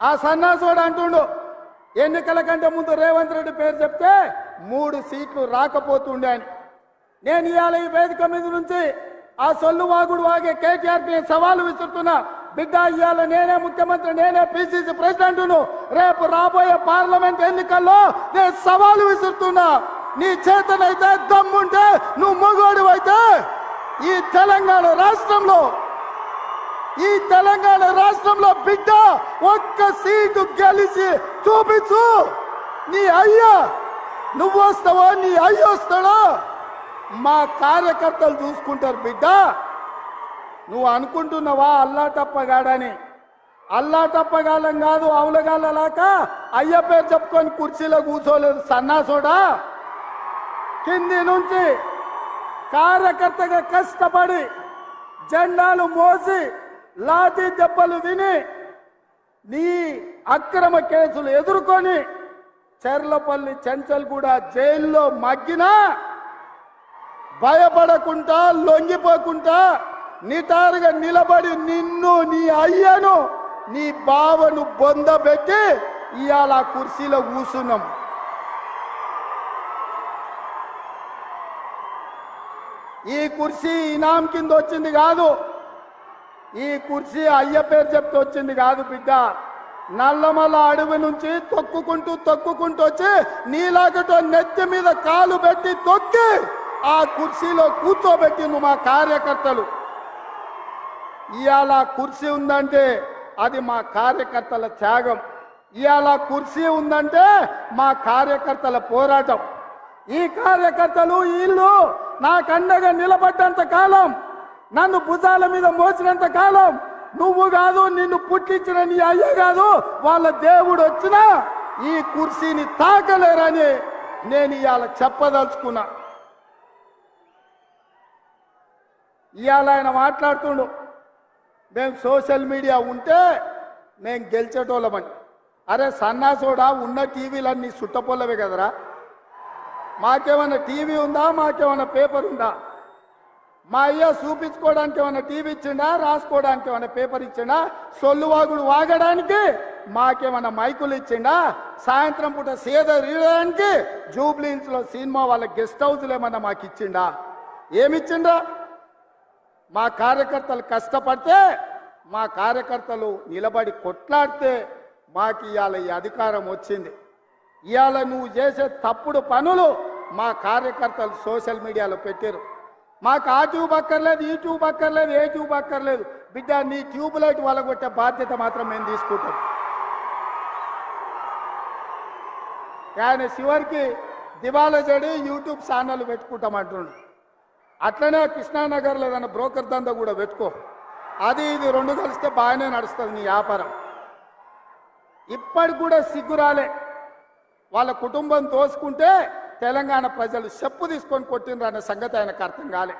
ఆ సన్నాసుడు అంటుండు ఎన్నికల కంటే ముందు రేవంత్ రెడ్డి పేరు చెప్తే మూడు సీట్లు రాకపోతుండే అని. నేను ఇవాళ ఈ వేదిక మీద నుంచి ఆ సొల్లు వాగుడు వాగే కేటీఆర్కి సవాలు విసురుతున్నా. బిడ్డ ఇవాళ నేనే ముఖ్యమంత్రి నేనే పిసిసి ప్రెసిడెంట్ రేపు రాబోయే పార్లమెంట్ ఎన్నికల్లో నేను సవాలు విసురుతున్నా. నీ చేతనైతే దమ్ముంటే నువ్వు మొగోడు అయితే ఈ తెలంగాణ రాష్ట్రంలో ఈ తెలంగాణ రాష్ట్రంలో బిడ్డ ఒక్క సీటు గెలిచి చూపించు. నీ అయ్యా నువ్వు వస్తావో నీ అయ్య వస్తాడో? మా కార్యకర్తలు చూసుకుంటారు బిడ్డ. నువ్వు అనుకుంటున్నావా అల్లా తప్పగాడని అల్లా తప్పగాలం కాదు అవులగాలలాక అయ్య పేరు చెప్పుకొని కుర్చీలో కూర్చోలేదు సన్నాసుడా? కింది నుంచి కార్యకర్తగా కష్టపడి జెండాలు మోసి లాఠీ దెబ్బలు విని నీ అక్రమ కేసులు ఎదుర్కొని చెర్లపల్లి చెంచల్గూడ జైల్లో మగ్గినా భయపడకుండా లొంగిపోకుండా నిటారుగా నిలబడి నిన్ను నీ అయ్యను నీ బావను బొందబెట్టి ఇవాళ ఆ కుర్చీలో కూసున్నాం. ఈ కుర్చీ ఇనాం కింద వచ్చింది కాదు. ఈ కుర్చీ అయ్య పేరు చెప్తూ వచ్చింది కాదు బిడ్డ. నల్లమల్ల అడవి నుంచి తొక్కుకుంటూ తొక్కుకుంటూ వచ్చి నీలాగటో నెత్తి మీద కాలు పెట్టి తొక్కి ఆ కుర్చీలో కూర్చోబెట్టింది మా కార్యకర్తలు. ఇవాళ కుర్చీ ఉందంటే అది మా కార్యకర్తల త్యాగం. ఇవాళ కుర్చీ ఉందంటే మా కార్యకర్తల పోరాటం. ఈ కార్యకర్తలు వీళ్ళు నాకండగా నిలబడ్డంత కాలం నన్ను భుజాల మీద మోసినంత కాలం నువ్వు కాదు నిన్ను పుట్టించిన నీ అయ్య కాదు వాళ్ళ దేవుడు వచ్చినా ఈ కుర్చీని తాకలేరని నేను ఇవాళ చెప్పదలుచుకున్నా. ఇవాళ ఆయన మాట్లాడుతుండు మేము సోషల్ మీడియా ఉంటే మేము గెలిచేటోళ్ళమని. అరే సన్నాసోడా ఉన్న టీవీలన్నీ సుట్టపొల్లవే కదరా? మాకేమైనా టీవీ ఉందా? మాకేమైనా పేపర్ ఉందా? మా అయ్య చూపించుకోవడానికి ఏమైనా టీవీ ఇచ్చిండా? రాసుకోవడానికి ఏమైనా పేపర్ ఇచ్చిండా? సొల్లు వాగుడు వాగడానికి మాకేమైనా మైకులు ఇచ్చిండా? సాయంత్రం పూట సేద రీయడానికి జూబ్లీన్స్లో సినిమా వాళ్ళ గెస్ట్ హౌస్లు ఏమన్నా మాకు ఇచ్చిండా? ఏమిచ్చిండా మా కార్యకర్తలు కష్టపడితే మా కార్యకర్తలు నిలబడి కొట్లాడితే మాకు ఇవాళ ఈ అధికారం వచ్చింది. ఇవాళ నువ్వు చేసే తప్పుడు పనులు మా కార్యకర్తలు సోషల్ మీడియాలో పెట్టారు మాకు ఆ ట్యూబ్ అక్కర్లేదు ఈ ట్యూబ్ అక్కర్లేదు ఏ ట్యూబ్ అక్కర్లేదు. బిడ్డ నీ ట్యూబ్ లైట్ వలగొట్టే బాధ్యత మాత్రం మేము తీసుకుంటాం. ఆయన చివరికి దివాలా చెడి యూట్యూబ్ ఛానల్ పెట్టుకుంటాం అంటున్నాడు అట్లనే కృష్ణానగర్లో ఏదైనా బ్రోకర్ దందా కూడా పెట్టుకో. అది ఇది రెండు కలిస్తే బాగానే నడుస్తుంది నీ వ్యాపారం. ఇప్పటికి కూడా సిగ్గురాలే వాళ్ళ కుటుంబం తోసుకుంటే తెలంగాణ ప్రజలు చెప్పు తీసుకొని కొట్టినరు అనే సంగతి ఆయనకు అర్థం కాలే.